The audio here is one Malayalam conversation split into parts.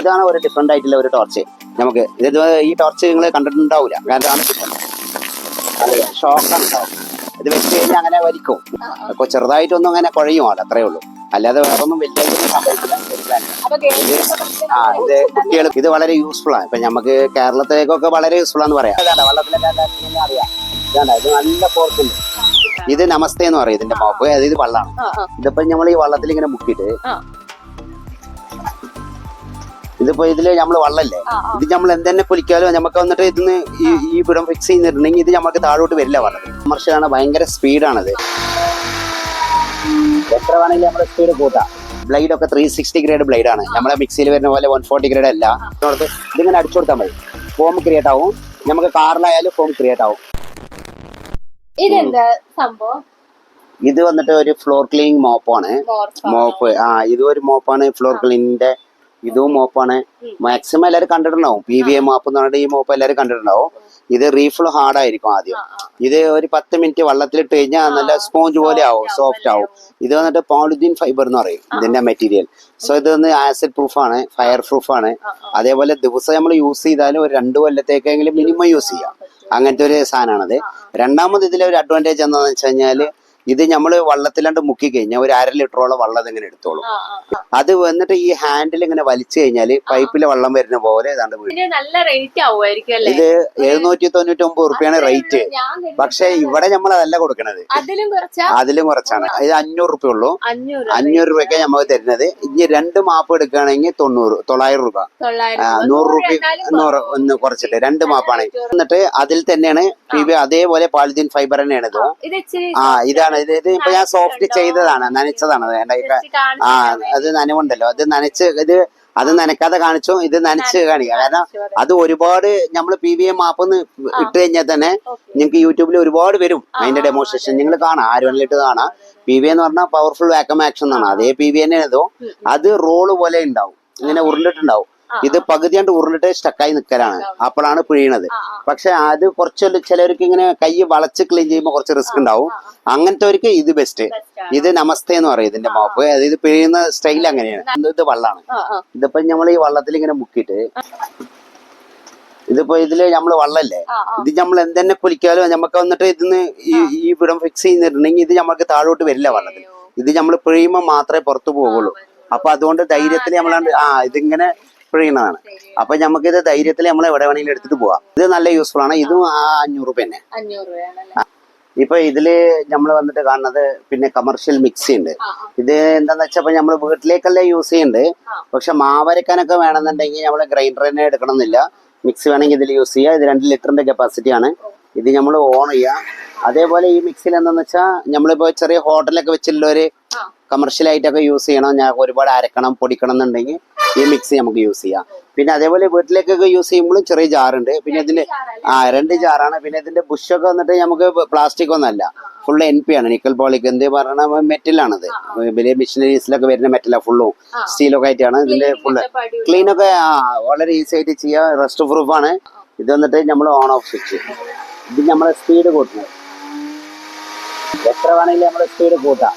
ഇതാണ് ഒരു ഡിഫറെന്റ് ആയിട്ടുള്ള ഒരു ടോർച്ച് നമുക്ക് ഇത് ഈ ടോർച്ച് നിങ്ങൾ കണ്ടിട്ടുണ്ടാവില്ല കാരണം ഷോക്കാണ് ഉണ്ടാവും ഇത് വെച്ച് കഴിഞ്ഞാൽ അങ്ങനെ വലിക്കും. അപ്പൊ ചെറുതായിട്ടൊന്നും അങ്ങനെ കുഴയും അവിടെ അത്രേ ഉള്ളൂ. അല്ലാതെ വേറെ ഒന്നും വലിയ സംഭവിക്കില്ല. ആ ഇത് കുട്ടികൾ ഇത് വളരെ യൂസ്ഫുൾ ആണ്. ഇപ്പൊ നമുക്ക് കേരളത്തിലേക്കൊക്കെ വളരെ യൂസ്ഫുൾ ആണെന്ന് പറയാം. വെള്ളത്തിലൊക്കെ അറിയാം. ഇതാണ്ട ഇത് നല്ല പോർക്കുണ്ട് ഇത് നമസ്തേ എന്ന് പറയും. ഇതിന്റെ മോപ്പ് അതായത് ഇത് വള്ളാണ്. ആ ആ. ഇതിപ്പോ നമ്മൾ ഈ വള്ളത്തിൽ ഇങ്ങനെ മുക്കിയിട്ട് ഇതിപ്പോ ഇതിൽ നമ്മൾ വള്ളല്ലേ. ഇത് നമ്മൾ എന്തെന്നെ പൊലിക്കാലും നമുക്ക് വന്നിട്ട് ഇതിന് ഈ ഈ പിടം ഫിക്സ് ചെയ്യുന്നുണ്ടെങ്കിൽ ഇത് നമുക്ക് താഴോട്ട് വരില്ല വള്ളത് കമർഷ്യലാണ് ഭയങ്കര സ്പീഡാണത് എത്ര വേണമെങ്കിലും നമ്മുടെ സ്പീഡ് കൂട്ടാം. ബ്ലേഡ് ഒക്കെ ത്രീ സിക്സ്റ്റി ഗ്രേഡ് ബ്ലേഡ് ആണ്. നമ്മളെ മിക്സിയിൽ വരുന്ന പോലെ വൺ ഫോർട്ടി ഗ്രേഡ് അല്ല. ഇതിങ്ങനെ അടിച്ചു കൊടുത്താൽ മതി. ഫോം ക്രിയേറ്റ് ആവും. നമുക്ക് കാറിലായാലും ഫോം ക്രിയേറ്റ് ആവും. ഇതെന്താ സംഭവം? ഇത് വന്നിട്ട് ഒരു ഫ്ലോർ ക്ലീനിങ് മോപ്പാണ് മോപ്പ് ആ ഇത് ഒരു മോപ്പാണ് ഫ്ലോർ ക്ലീനിന്റെ ഇതും മോപ്പാണ്. മാക്സിമം എല്ലാവരും കണ്ടിട്ടുണ്ടാവും. പി വി എ മോപ്പ് എന്ന് പറഞ്ഞിട്ട് ഈ മോപ്പ് എല്ലാവരും കണ്ടിട്ടുണ്ടാവും. ഇത് റീഫിൾ ഹാർഡ് ആയിരിക്കും ആദ്യം. ഇത് ഒരു പത്ത് മിനിറ്റ് വെള്ളത്തിലിട്ട് കഴിഞ്ഞാൽ നല്ല സ്പോഞ്ച് പോലെ ആവും സോഫ്റ്റ് ആവും. ഇത് വന്നിട്ട് പോളിത്തീൻ ഫൈബർ എന്ന് പറയും ഇതിന്റെ മെറ്റീരിയൽ സോ ഇത് വന്ന് ആസിഡ് പ്രൂഫ് ആണ് ഫയർ പ്രൂഫ് ആണ്. അതേപോലെ ദിവസം നമ്മൾ യൂസ് ചെയ്താലും ഒരു രണ്ട് കൊല്ലത്തേക്കെങ്കിലും മിനിമം യൂസ് ചെയ്യാം. അങ്ങനത്തെ ഒരു സാധനമാണത്. രണ്ടാമത് ഇതിലെ ഒരു അഡ്വാന്റേജ് എന്താണെന്ന് വെച്ച് കഴിഞ്ഞാൽ ഇത് നമ്മൾ വള്ളത്തിലാണ്ട് മുക്കി കഴിഞ്ഞാൽ ഒരു അര ലിറ്ററോളം വള്ളം ഇങ്ങനെ എടുത്തോളും. അത് വന്നിട്ട് ഈ ഹാൻഡിൽ ഇങ്ങനെ വലിച്ചു കഴിഞ്ഞാൽ പൈപ്പിലെ വെള്ളം വരുന്ന പോലെ ഏതാണ്ട് നല്ല റേറ്റ് ആവുമായിരിക്കും ഇത് എഴുന്നൂറ്റി തൊണ്ണൂറ്റി ഒമ്പത് റുപ്യാണ് റേറ്റ് പക്ഷെ ഇവിടെ നമ്മൾ അതല്ല കൊടുക്കണത്. അതിലും കുറച്ചാ? അതിലും കുറച്ചാണ്. ഇത് അഞ്ഞൂറ് റുപ്യ ഉള്ളൂ. അഞ്ഞൂറ് രൂപയ്ക്ക് നമുക്ക് തരുന്നത്. ഇനി രണ്ട് മാപ്പ് എടുക്കുകയാണെങ്കിൽ തൊണ്ണൂറ് തൊള്ളായിരം രൂപ. നൂറ് റുപ്യ നൂറ് ഒന്ന് കുറച്ചിട്ട് രണ്ട് മാപ്പാണ്. എന്നിട്ട് അതിൽ തന്നെയാണ് അതേപോലെ പാലിത്തീൻ ഫൈബർ തന്നെയാണ് ഇത്. ആ ഇതാണ് ഇത് ഇപ്പൊ ഞാൻ സോഫ്റ്റ് ചെയ്തതാണ് നനച്ചതാണ് വേണ്ട ആ അത് നനവുണ്ടല്ലോ. അത് നനച്ച് ഇത് അത് നനക്കാതെ കാണിച്ചു ഇത് നനച്ച് കാണിക്കുക കാരണം അത്. ഒരുപാട് നമ്മൾ പി വി എം മാപ്പ് ഇട്ട് കഴിഞ്ഞാൽ തന്നെ നിങ്ങൾക്ക് യൂട്യൂബിൽ ഒരുപാട് വരും. അതിന്റെ ഡെമോൺസ്ട്രേഷൻ നിങ്ങൾ കാണാം ആര് വേണമെങ്കിലും കാണാം. പി വി എന്ന് പറഞ്ഞാൽ പവർഫുൾ വാക്കം ആക്ഷൻ എന്നാണ്. അതേ പി വി എന്നെ ഏതോ അത് റോൾ പോലെ ഉണ്ടാവും. ഇങ്ങനെ ഉരുണ്ടിട്ടുണ്ടാവും. ഇത് പകുതി കണ്ട് ഉരുണ്ടിട്ട് സ്റ്റക്കായി നിൽക്കലാണ് അപ്പോഴാണ് പിഴിയണത് പക്ഷെ അത് കുറച്ച് ചിലവർക്ക് ഇങ്ങനെ കൈ വളച്ച് ക്ലീൻ ചെയ്യുമ്പോൾ കുറച്ച് റിസ്ക് ഉണ്ടാവും. അങ്ങനത്തെവർക്ക് ഇത് ബെസ്റ്റ് ഇത് നമസ്തേ എന്ന് പറയും ഇതിന്റെ മോപ്പ്. അതായത് പിഴിയുന്ന സ്റ്റൈൽ അങ്ങനെയാണ്. ഇത് വള്ളാണ്. ഇതിപ്പോ നമ്മൾ ഈ വള്ളത്തിൽ ഇങ്ങനെ മുക്കിയിട്ട് ഇതിപ്പോ ഇതിൽ നമ്മൾ വള്ളല്ലേ. ഇത് നമ്മൾ എന്തെന്നെ കുലിക്കാലും നമുക്ക് വന്നിട്ട് ഇതിന്ന് ഈ ഈ വിടം ഫിക്സ് ചെയ്യുന്നിട്ടുണ്ടെങ്കിൽ ഇത് നമ്മൾക്ക് താഴോട്ട് വരില്ല വള്ളത്തിൽ ഇത് നമ്മൾ പിഴിയുമ്പോൾ മാത്രമേ പുറത്തു പോകുള്ളൂ അപ്പൊ അതുകൊണ്ട് ധൈര്യത്തിൽ നമ്മളാണ്ട് ആ ഇതിങ്ങനെ പിഴിയണതാണ് അപ്പൊ നമുക്ക് ഇത് ധൈര്യത്തിൽ നമ്മൾ എവിടെ വേണമെങ്കിലും എടുത്തിട്ട് പോവാം. ഇത് നല്ല യൂസ്ഫുൾ ആണ്. ഇതും ആ അഞ്ഞൂറ് രൂപ തന്നെ. ഇപ്പൊ ഇതിൽ നമ്മൾ വന്നിട്ട് കാണുന്നത് പിന്നെ കമർഷ്യൽ മിക്സി ഉണ്ട്. ഇത് എന്താന്ന് വെച്ചപ്പോ നമ്മൾ വീട്ടിലേക്കല്ലേ യൂസ് ചെയ്യുന്നുണ്ട് പക്ഷെ മാവരക്കാനൊക്കെ വേണമെന്നുണ്ടെങ്കിൽ നമ്മൾ ഗ്രൈൻഡർ തന്നെ എടുക്കണമെന്നില്ല മിക്സി വേണമെങ്കിൽ ഇതിൽ യൂസ് ചെയ്യുക ഇത് രണ്ട് ലിറ്ററിന്റെ കപ്പാസിറ്റി ആണ്. ഇത് നമ്മൾ ഓൺ ചെയ്യുക അതേപോലെ ഈ മിക്സിയിൽ എന്താണെന്ന് വെച്ചാൽ നമ്മളിപ്പോ ചെറിയ ഹോട്ടലൊക്കെ വെച്ചുള്ളവര് ആയിട്ടൊക്കെ യൂസ് ചെയ്യണം. ഞാൻ ഒരുപാട് അരക്കണം പൊടിക്കണം എന്നുണ്ടെങ്കിൽ ഈ മിക്സി നമുക്ക് യൂസ് ചെയ്യാം. പിന്നെ അതേപോലെ വീട്ടിലേക്കൊക്കെ യൂസ് ചെയ്യുമ്പോഴും ചെറിയ ജാറുണ്ട് പിന്നെ ഇതിന്റെ ആ രണ്ട് ജാറാണ് പിന്നെ ഇതിന്റെ ബുഷൊക്കെ വന്നിട്ട് നമുക്ക് പ്ലാസ്റ്റിക് ഒന്നല്ല ഫുള്ള് എൻ പി ആണ്. നിക്കൽ പോളിക് എന്ത് പറഞ്ഞ മെറ്റലാണത് വലിയ മെഷീനറീസിലൊക്കെ വരുന്ന മെറ്റലാണ് ഫുള്ളും സ്റ്റീലൊക്കെ ആയിട്ടാണ് ഇതിന്റെ ഫുള്ള് ക്ലീനൊക്കെ ക്ലീൻ ഒക്കെ ആ വളരെ ഈസി ആയിട്ട് ചെയ്യാം. റെസ്റ്റ് പ്രൂഫ് ആണ്. ഇത് വന്നിട്ട് നമ്മൾ ഓൺ ഓഫ് സ്വിച്ച് ഇത് നമ്മളെ സ്പീഡ് കൂട്ടുന്നത് എത്ര വേണമെങ്കിലും നമ്മൾ സ്പീഡ് കൂട്ടാം.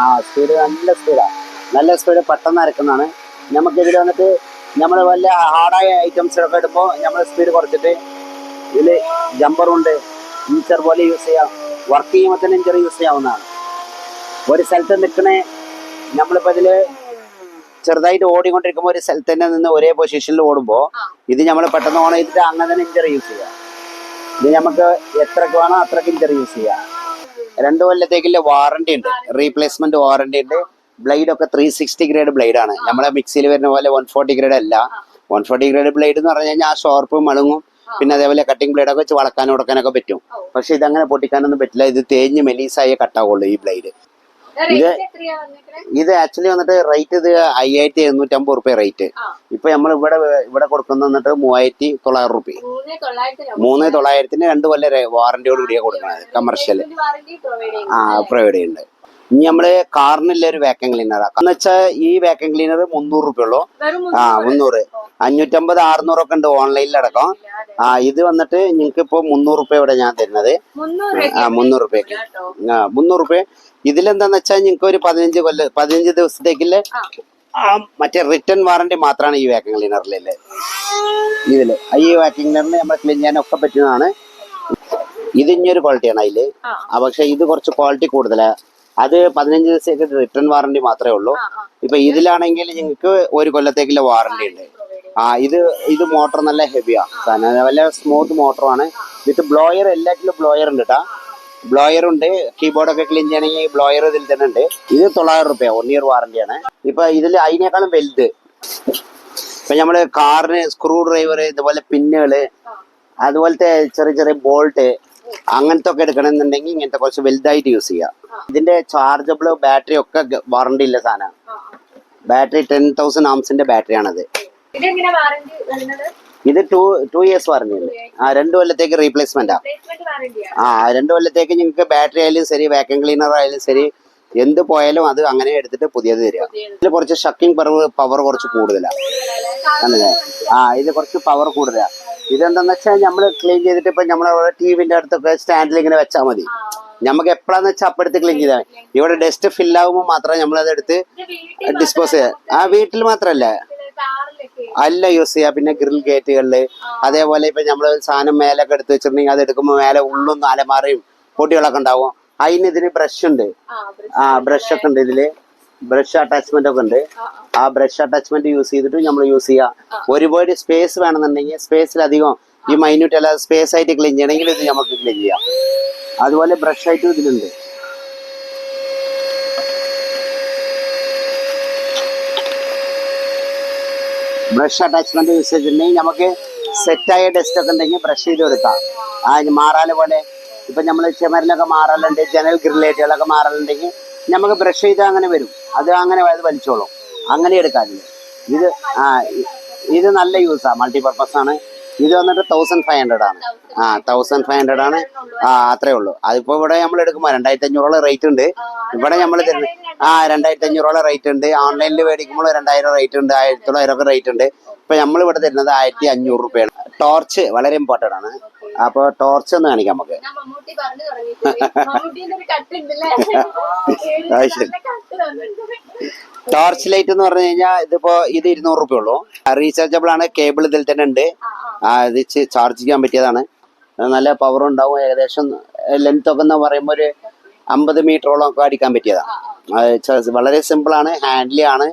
ആ സ്പീഡ് നല്ല സ്പീഡാണ് നല്ല സ്പീഡ് പെട്ടെന്ന് അരക്കുന്നതാണ്. നമുക്ക് ഇതിൽ വന്നിട്ട് നമ്മൾ വല്ല ഹാർഡായ ഐറ്റംസിലൊക്കെ ഇടുമ്പോൾ നമ്മൾ സ്പീഡ് കുറച്ചിട്ട് ഇതിൽ ജമ്പറുണ്ട് ഇഞ്ചർ പോലെ യൂസ് ചെയ്യാം. വർക്ക് ചെയ്യുമ്പോൾ തന്നെ ഇഞ്ചർ യൂസ് ചെയ്യാവുന്നതാണ്. ഒരു സ്ഥലത്ത് നിൽക്കണേ നമ്മളിപ്പോൾ ഇതിൽ ചെറുതായിട്ട് ഓടിക്കൊണ്ടിരിക്കുമ്പോൾ ഒരു സ്ഥലത്ത് തന്നെ നിന്ന് ഒരേ പൊസിഷനിൽ ഓടുമ്പോൾ ഇത് നമ്മൾ പെട്ടെന്ന് ഓൺ ചെയ്തിട്ട് അങ്ങനെ തന്നെ ഇഞ്ചർ യൂസ് ചെയ്യാം. ഇത് നമുക്ക് എത്രക്ക് വേണോ അത്രയ്ക്ക് ഇഞ്ചർ യൂസ് ചെയ്യാം. രണ്ട് കൊല്ലത്തേക്കുള്ള വാറണ്ടി ഉണ്ട്. റീപ്ലേസ്മെന്റ് വാറണ്ടി ഉണ്ട്. ബ്ലേഡ് ഒക്കെ ത്രീ സിക്സ്റ്റി ഗ്രേഡ് ബ്ലേഡ് ആണ്. നമ്മളെ മിക്സിയിൽ വരുന്ന പോലെ വൺ ഫോർട്ടി ഗ്രേഡ് അല്ല. വൺ ഫോർട്ടി ഗ്രേഡ് ബ്ലേഡ് എന്ന് പറഞ്ഞു കഴിഞ്ഞാൽ ആ ഷോർപ്പ് മളുങ്ങും. പിന്നെ അതേപോലെ കട്ടിംഗ് ബ്ലേഡ് ഒക്കെ വെച്ച് വളക്കാനും ഉടക്കാനൊക്കെ പറ്റും. പക്ഷെ ഇതങ്ങനെ പൊട്ടിക്കാനൊന്നും പറ്റില്ല. ഇത് തേഞ്ഞ് മെലീസായ കട്ടാവുള്ളൂ ഈ ബ്ലേഡ് വന്നിട്ട് ഇത് ആക്ച്വലി വന്നിട്ട് റേറ്റ് ഇത് അയ്യായിരത്തി എഴുന്നൂറ്റമ്പത് റുപ്യ റേറ്റ്. ഇപ്പൊ നമ്മൾ ഇവിടെ ഇവിടെ കൊടുക്കുന്ന വന്നിട്ട് മൂവായിരത്തി തൊള്ളായിരം റുപ്യ. മൂന്ന് തൊള്ളായിരത്തി മൂന്ന് തൊള്ളായിരത്തിന് രണ്ട് കൊല്ലം വാറന്റിയോട് കൂടിയാണ് കൊടുക്കുന്നത് കമർഷ്യൽ ആ പ്രൊവൈഡ് ചെയ്യുന്നുണ്ട്. ഇനി നമ്മൾ കാറിനുള്ള ഒരു വാക്യൂം ക്ലീനർ എന്ന് വെച്ചാൽ ഈ വാക്യൂം ക്ലീനർ മുന്നൂറ് റുപ്യ ഉള്ളൂ. ആ മുന്നൂറ്. അഞ്ഞൂറ്റമ്പത് അറുന്നൂറൊക്കെ ഉണ്ട് ഓൺലൈനിൽ അടക്കം ആ ഇത് വന്നിട്ട് നിങ്ങൾക്ക് ഇപ്പോൾ മുന്നൂറ് റുപ്യ ഇവിടെ ഞാൻ തരുന്നത്. ആ മുന്നൂറ് റുപ്യക്ക്. ആ മുന്നൂറ് റുപ്യ. ഇതിലെന്താന്ന് വെച്ചാൽ നിങ്ങൾക്ക് ഒരു പതിനഞ്ച് കൊല്ല പതിനഞ്ച് ദിവസത്തേക്കിൽ ആ. മറ്റേ റിട്ടേൺ വാറണ്ടി മാത്രമാണ് ഈ വാക്കിംഗ് ക്ലീനറിലെ ഇതിൽ. ഈ വാക്കിംഗ് ക്ലീനറിന് നമ്മൾ ക്ലീൻ ചെയ്യാനൊക്കെ പറ്റുന്നതാണ്. ഇത് ഇനിയൊരു ക്വാളിറ്റിയാണ് അതിൽ. പക്ഷെ ഇത് കുറച്ച് ക്വാളിറ്റി കൂടുതലാ. അത് പതിനഞ്ച് ദിവസത്തേക്ക് റിട്ടേൺ വാറണ്ടി മാത്രമേ ഉള്ളൂ. ഇപ്പൊ ഇതിലാണെങ്കിൽ നിങ്ങൾക്ക് ഒരു കൊല്ലത്തേക്കുള്ള വാറണ്ടി ഉണ്ട്. ആ ഇത് ഇത് മോട്ടർ നല്ല ഹെവിയാണ് നല്ല സ്മൂത്ത് മോട്ടറാണ് വിത്ത് ബ്ലോയർ എല്ലാറ്റിലും ബ്ലോയർ ഉണ്ട് കേട്ടാ ബ്ലോയർ ഉണ്ട് കീബോർഡൊക്കെ ക്ലീൻ ചെയ്യണമെങ്കിൽ ബ്ലോയർ ഇതിൽ തന്നെ ഉണ്ട്. ഇത് തൊള്ളായിരം റുപ്യ വൺ ഇയർ വാറണ്ടിയാണ് ഇപ്പൊ ഇതിൽ അതിനേക്കാളും വലുത്. ഇപ്പൊ നമ്മൾ കാറിന് സ്ക്രൂ ഡ്രൈവർ ഇതുപോലെ പിന്നുകൾ അതുപോലത്തെ ചെറിയ ചെറിയ ബോൾട്ട് അങ്ങനത്തെ ഒക്കെ എടുക്കണമെന്നുണ്ടെങ്കിൽ ഇങ്ങനത്തെ കുറച്ച് വലുതായിട്ട് യൂസ് ചെയ്യാം. ഇതിന്റെ ചാർജബിൾ ബാറ്ററി ഒക്കെ വാറണ്ടി ഇല്ല സാധനം. ബാറ്ററി ടെൻ തൗസൻഡ് ആംസിന്റെ ബാറ്ററിയാണത് ഇത് ടു ടു ഇയേഴ്സ് ഉണ്ട്. ആ രണ്ട് കൊല്ലത്തേക്ക് റീപ്ലേസ്മെന്റാ ആ. രണ്ട് കൊല്ലത്തേക്ക് നിങ്ങൾക്ക് ബാറ്ററി ആയാലും ശരി വാക്യൂം ക്ലീനർ ആയാലും ശരി എന്ത് പോയാലും അത് അങ്ങനെ എടുത്തിട്ട് പുതിയത് തരിക. ഇതിൽ കുറച്ച് ഷക്കിംഗ് പവർ പവർ കുറച്ച് കൂടുതലാണ് അല്ലേ? ആ ഇത് കുറച്ച് പവർ കൂടുതലാണ് ഇതെന്താന്ന് വെച്ചാൽ നമ്മൾ ക്ലീൻ ചെയ്തിട്ട് ഇപ്പൊ നമ്മൾ ടിവിന്റെ അടുത്തൊക്കെ സ്റ്റാൻഡിൽ ഇങ്ങനെ വെച്ചാൽ മതി. നമുക്ക് എപ്പോഴാന്ന് വെച്ചാൽ അപ്പെടുത്ത് ക്ലീൻ ചെയ്താൽ ഇവിടെ ഡസ്റ്റ് ഫില്ലാകുമ്പോൾ മാത്രമേ നമ്മളത് എടുത്ത് ഡിസ്പോസ് ചെയ്യാം. ആ വീട്ടിൽ മാത്രമല്ല അല്ല യൂസ് ചെയ്യുക പിന്നെ ഗ്രിൽ ഗേറ്റുകളിൽ അതേപോലെ ഇപ്പൊ നമ്മൾ സാധനം മേലൊക്കെ എടുത്ത് വെച്ചിട്ടുണ്ടെങ്കിൽ അത് എടുക്കുമ്പോൾ മേലെ ഉള്ളും അലമാറയും പൊട്ടികളൊക്കെ ഉണ്ടാവും. അതിന് ഇതിന് ബ്രഷ് ഉണ്ട്. ആ ആ ബ്രഷ് ഒക്കെ ഉണ്ട് ഇതിൽ. ബ്രഷ് അറ്റാച്ച്മെന്റ് ഒക്കെ ഉണ്ട്. ആ ബ്രഷ് അറ്റാച്ച്മെന്റ് യൂസ് ചെയ്തിട്ട് നമ്മൾ യൂസ് ചെയ്യുക ഒരുപാട് സ്പേസ് വേണമെന്നുണ്ടെങ്കിൽ സ്പേസിലധികം ഈ മൈന്യൂട്ട് അല്ലാതെ സ്പേസ് ആയിട്ട് ക്ലീൻ ചെയ്യണമെങ്കിൽ ഇത് നമുക്ക് ക്ലീൻ ചെയ്യാം. അതുപോലെ ബ്രഷ് ആയിട്ടും ഇതിലുണ്ട്. ബ്രഷ് അറ്റാച്ച്മെന്റ് യൂസ് ചെയ്തിട്ടുണ്ടെങ്കിൽ നമുക്ക് സെറ്റായ ഡസ്റ്റ് ഒക്കെ ഉണ്ടെങ്കിൽ ബ്രഷ് ചെയ്ത് കൊടുക്കാം. ആ മാറാല പോലെ ഇപ്പൊ നമ്മൾ ചുമരിലൊക്കെ മാറലുണ്ട് ജനൽ ഗ്രില്ലേറ്റുകളൊക്കെ മാറലുണ്ടെങ്കിൽ നമുക്ക് ബ്രഷ് ചെയ്ത് അങ്ങനെ വരും. അത് അങ്ങനെ അത് വലിച്ചോളും. അങ്ങനെ എടുക്കാതില്ല ഇത് ആ ഇത് നല്ല യൂസാണ് മൾട്ടിപർപ്പസ് ആണ്. ഇത് വന്നിട്ട് തൗസൻഡ് ഫൈവ് ഹൺഡ്രഡ് ആണ്. ആ തൗസൻഡ് ഫൈവ് ഹൺഡ്രഡ് ആണ്. ആ അത്രേ ഉള്ളൂ. അതിപ്പോ ഇവിടെ നമ്മൾ എടുക്കുമ്പോൾ രണ്ടായിരത്തി അഞ്ഞൂറോളം റേറ്റ് ഉണ്ട്. ഇവിടെ നമ്മൾ ആ രണ്ടായിരത്തി അഞ്ഞൂറോളം റേറ്റ് ഉണ്ട് ഓൺലൈനിൽ മേടിക്കുമ്പോൾ രണ്ടായിരം റേറ്റ് ഉണ്ട്. ആയിരത്തി തൊള്ളായിരം ഒക്കെ റേറ്റ് ഉണ്ട്. ഇപ്പൊ നമ്മൾ ഇവിടെ തരുന്നത് ആയിരത്തി അഞ്ഞൂറ് രൂപയാണ്. ടോർച്ച് വളരെ ഇമ്പോർട്ടന്റ് ആണ്. അപ്പൊ ടോർച്ച് ഒന്ന് കാണിക്കാം നമുക്ക്. ടോർച്ച് ലൈറ്റ് എന്ന് പറഞ്ഞു കഴിഞ്ഞാൽ ഇതിപ്പോ ഇത് ഇരുന്നൂറ് റുപ്യ ഉള്ളൂ. റീചാർജബിൾ ആണ്. കേബിൾ ഇതിൽ തന്നെ ഉണ്ട്. ഇത് ചാർജ് ചെയ്യാൻ പറ്റിയതാണ്. നല്ല പവർ ഉണ്ടാവും. ഏകദേശം ലെങ്ത് ഒക്കെ എന്ന് പറയുമ്പോൾ ഒരു അമ്പത് മീറ്ററോളം ഒക്കെ അടിക്കാൻ പറ്റിയതാണ്. വളരെ സിമ്പിൾ ആണ് ഹാൻഡിലി ആണ്.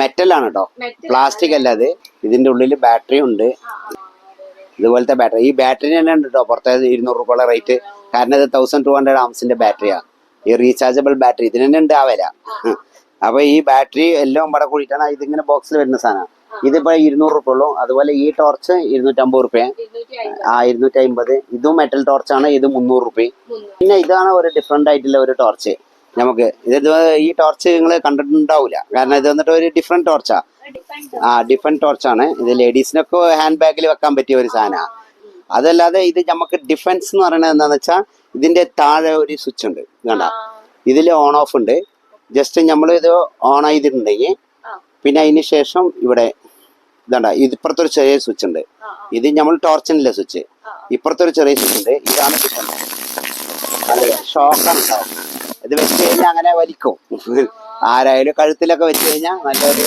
മെറ്റൽ ആണ് കേട്ടോ പ്ലാസ്റ്റിക് അല്ല അത്. ഇതിന്റെ ഉള്ളിൽ ബാറ്ററി ഉണ്ട്. ഇതുപോലത്തെ ബാറ്ററി ഈ ബാറ്ററി തന്നെ ഉണ്ട് കേട്ടോ പുറത്തെ ഇരുന്നൂറ് രൂപയുള്ള റേറ്റ് കാരണം ഇത് തൗസൻഡ് ടു ഹൺഡ്രഡ് ആംസിന്റെ ബാറ്ററിയാണ് ഈ റീചാർജബിൾ ബാറ്ററി ഇതിന് തന്നെ ഉണ്ട് ആ വില. അപ്പൊ ഈ ബാറ്ററി എല്ലാം ഇവിടെ കൂടിയിട്ടാണ് ഇതിങ്ങനെ ബോക്സിൽ വരുന്ന സാധനം. ഇതിപ്പോ ഇരുന്നൂറ് റുപ്യ ഉള്ളൂ. അതുപോലെ ഈ ടോർച്ച് ഇരുന്നൂറ്റമ്പത് റുപ്യ. ആ ഇരുന്നൂറ്റി അമ്പത് ഇതും മെറ്റൽ ടോർച്ചാണ് ഇത് മുന്നൂറ് റുപ്യ. പിന്നെ ഇതാണ് ഒരു ഡിഫറെന്റ് ആയിട്ടുള്ള ഒരു ടോർച്ച് നമുക്ക്. ഇത് ഈ ടോർച്ച് നിങ്ങൾ കണ്ടിട്ടുണ്ടാവില്ല കാരണം ഇത് വന്നിട്ട് ഒരു ഡിഫറെന്റ് ടോർച്ചാ ആ. ഡിഫറെന്റ് ടോർച്ചാണ് ഇത് ലേഡീസിനൊക്കെ ഹാൻഡ് ബാഗിൽ വെക്കാൻ പറ്റിയ ഒരു സാധനമാണ് അതല്ലാതെ ഇത് നമുക്ക് ഡിഫൻസ് എന്ന് പറയുന്നത് എന്താണെന്ന് വെച്ചാൽ ഇതിന്റെ താഴെ ഒരു സ്വിച്ച് ഉണ്ട്. കണ്ട? ഇതിൽ ഓൺ ഓഫ് ഉണ്ട്. ജസ്റ്റ് നമ്മൾ ഇത് ഓൺ ചെയ്തിട്ടുണ്ടെങ്കിൽ പിന്നെ അതിന് ശേഷം ഇവിടെ ഇതണ്ട ഇപ്പുറത്തൊരു ചെറിയ സ്വിച്ച് ഉണ്ട്. ഇത് നമ്മൾ ടോർച്ചിനില്ല സ്വിച്ച്. ഇപ്പുറത്തൊരു ചെറിയ സ്വിച്ച് ഉണ്ട്. ഇതാണ് ഷോക്കാണ് ഷോക്ക് ഇത് വെച്ച് കഴിഞ്ഞാൽ അങ്ങനെ വലിക്കും. ആരായാലും കഴുത്തിലൊക്കെ വെച്ച് കഴിഞ്ഞാൽ നല്ലൊരു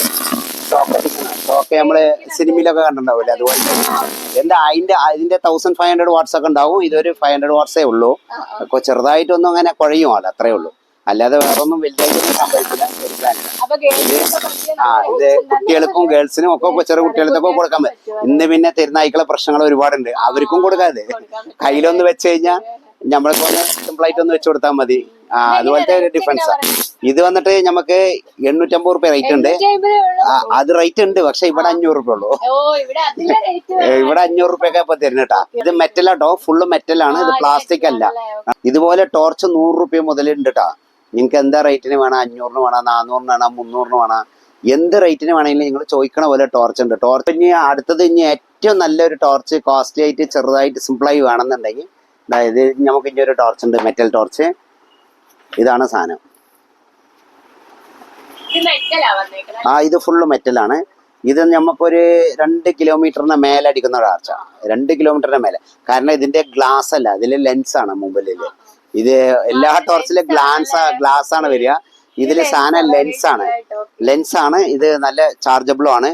ഷോക്ക് നമ്മൾ സിനിമയിലൊക്കെ കണ്ടിട്ടുണ്ടാവില്ലേ അതുപോലെ എന്താ അതിന്റെ അതിന്റെ തൗസൻഡ് ഫൈവ് ഹൺഡ്രഡ് വാട്ട്സ് ഒക്കെ ഉണ്ടാവും. ഇതൊരു ഫൈവ് ഹൺഡ്രഡ് വാട്ട്സേ ഉള്ളൂ. അപ്പൊ ചെറുതായിട്ടൊന്നും അങ്ങനെ കുഴയും അല്ല അത്രേ ഉള്ളൂ. അല്ലാതെ വേറൊന്നും വലുതായിട്ടൊന്നും സംഭവിക്കില്ല. ഒരു plan ആ ഇത് കുട്ടികൾക്കും ഗേൾസിനും ഒക്കെ ചെറിയ കുട്ടികൾക്കൊക്കെ കൊടുക്കാൻ പറ്റും. ഇന്ന് പിന്നെ തെരുനായ്ക്കളെ പ്രശ്നങ്ങൾ ഒരുപാടുണ്ട്. അവർക്കും കൊടുക്കാതെ. കയ്യിലൊന്ന് വെച്ച് കഴിഞ്ഞാൽ നമ്മൾക്ക് സിമ്പിൾ ആയിട്ട് ഒന്ന് വെച്ച് കൊടുത്താൽ മതി. ആ അതുപോലത്തെ ഒരു ഡിഫറൻസ് ഇത് വന്നിട്ട് നമുക്ക് എണ്ണൂറ്റമ്പത് റുപ്യ റേറ്റ് ഉണ്ട്. അത് റേറ്റ് ഉണ്ട്. പക്ഷെ ഇവിടെ അഞ്ഞൂറ് റുപ്യ ഉള്ളൂ. ഇവിടെ അഞ്ഞൂറ് റുപ്യൊക്കെ ഇപ്പൊ തരുന്നേട്ടാ ഇത് മെറ്റലാട്ടോ ഫുള്ള് മെറ്റലാണ് ഇത് പ്ലാസ്റ്റിക് അല്ല. ഇതുപോലെ ടോർച്ച് നൂറ് റുപ്യ മുതലുണ്ട് കേട്ടാ നിങ്ങൾക്ക് എന്താ റേറ്റിന് വേണം? അഞ്ഞൂറിന് വേണം? നാനൂറിന് വേണം? മുന്നൂറിന് വേണം? എന്ത് റേറ്റിന് വേണമെങ്കിലും നിങ്ങൾ ചോദിക്കണ പോലെ ടോർച്ച് ഉണ്ട്. ടോർച്ച് ഇനി അടുത്തത് ഇനി ഏറ്റവും നല്ലൊരു ടോർച്ച് കോസ്റ്റ്ലി ആയിട്ട് ചെറുതായിട്ട് സിമ്പിളായി വേണമെന്നുണ്ടെങ്കിൽ അതായത് നമുക്ക് ഇനി ഒരു ടോർച്ച് ഉണ്ട് മെറ്റൽ ടോർച്ച് ഇതാണ് സാധനം. ആ ഇത് ഫുള്ള് മെറ്റലാണ് ഇത് നമുക്കൊരു രണ്ട് കിലോമീറ്ററിന് മേലെ അടിക്കുന്ന ടോർച്ച രണ്ട് കിലോമീറ്ററിന് മേലെ. കാരണം ഇതിന്റെ ഗ്ലാസ് അല്ല ഇതിൽ ലെൻസ് ആണ് മുമ്പിലിൽ. ഇത് എല്ലാ ടോർച്ചിലും ഗ്ലാൻസ് ഗ്ലാസ് ആണ് വരിക. ഇതിൽ സാധനം ലെൻസ് ആണ്. ലെൻസ് ആണ്. ഇത് നല്ല ചാർജബിളും ആണ്.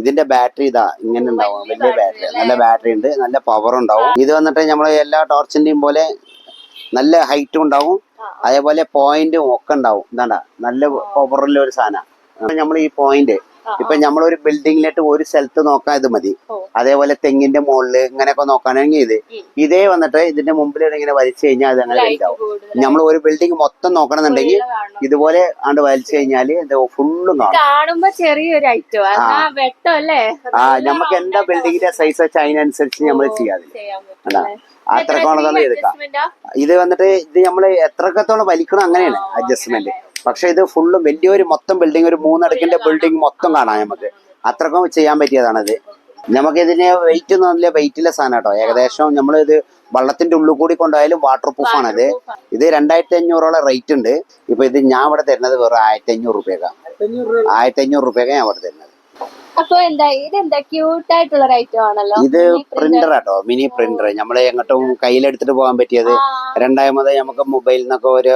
ഇതിന്റെ ബാറ്ററി ഇതാ ഇങ്ങനെ ഉണ്ടാവും. വലിയ ബാറ്ററി നല്ല ബാറ്ററി ഉണ്ട്. നല്ല പവർ ഉണ്ടാവും. ഇത് വന്നിട്ട് നമ്മൾ എല്ലാ ടോർച്ചിന്റെയും പോലെ നല്ല ഹൈറ്റും ഉണ്ടാവും. അതേപോലെ പോയിന്റും ഒക്കെ ഉണ്ടാവും. എന്താണ്ടാ നല്ല പവറുള്ള ഒരു സാധനം. നമ്മൾ ഈ പോയിന്റ് ഇപ്പൊ നമ്മളൊരു ബിൽഡിങ്ങിലിട്ട് ഒരു സ്ഥലത്ത് നോക്കാൻ ഇത് മതി. അതേപോലെ തെങ്ങിന്റെ മുകളിൽ ഇങ്ങനെയൊക്കെ നോക്കാനാണെങ്കിൽ ഇത്. ഇതേ വന്നിട്ട് ഇതിന്റെ മുമ്പിൽ ഇങ്ങനെ വലിച്ചു കഴിഞ്ഞാൽ അത് അങ്ങനെ ഉണ്ടാവും നമ്മൾ ഒരു ബിൽഡിംഗ് മൊത്തം നോക്കണമെന്നുണ്ടെങ്കിൽ ഇതുപോലെ ആണ്ട് വലിച്ചു കഴിഞ്ഞാൽ ഫുള്ളും കാണുമ്പോ ചെറിയൊരു ഐറ്റം ആ. നമുക്ക് എന്താ ബിൽഡിങ്ങിന്റെ സൈസ് വെച്ചാൽ അതിനനുസരിച്ച് നമ്മൾ ചെയ്യാതെ ചെയ്യാൻ അല്ല? അത്രക്കോളം എടുക്കാം. ഇത് വന്നിട്ട് ഇത് നമ്മൾ എത്രക്കത്തോളം വലിക്കണം അങ്ങനെയാണ് അഡ്ജസ്റ്റ്മെന്റ് പക്ഷെ ഇത് ഫുള്ളും വലിയൊരു മൊത്തം ബിൽഡിംഗ് ഒരു മൂന്നടുക്കിന്റെ ബിൽഡിംഗ് മൊത്തം കാണാം നമുക്ക്. അത്രക്കും ചെയ്യാൻ പറ്റിയതാണിത്. നമുക്ക് ഇതിന് വെയിറ്റ് ഒന്നുമില്ല വെയിറ്റിലെ സാധനം കേട്ടോ. ഏകദേശം നമ്മൾ ഇത് വള്ളത്തിന്റെ ഉള്ളിൽ കൂടി കൊണ്ടുപോയാലും വാട്ടർ പ്രൂഫ് ആണിത് ഇത് രണ്ടായിരത്തി അഞ്ഞൂറോളം റേറ്റ് ഉണ്ട്. ഇപ്പൊ ഇത് ഞാൻ ഇവിടെ തരുന്നത് വെറും ആയിരത്തി അഞ്ഞൂറ് റുപ്യക്ക ആയിരത്തി അഞ്ഞൂറ് റുപ്യക്ക ഞാൻ ഇവിടെ തരുന്നത്. അപ്പൊ എന്താ ഇതെന്താ ക്യൂട്ട് ആയിട്ടുള്ള ഒരു ഐറ്റം ആണല്ലോ? ഇത് പ്രിന്റർ ആട്ടോ മിനി പ്രിന്റർ നമ്മൾ എങ്ങോട്ടും കയ്യിലെടുത്തിട്ട് പോകാൻ പറ്റിയത് രണ്ടാമത് നമുക്ക് മൊബൈലിൽ നിന്നൊക്കെ ഒരു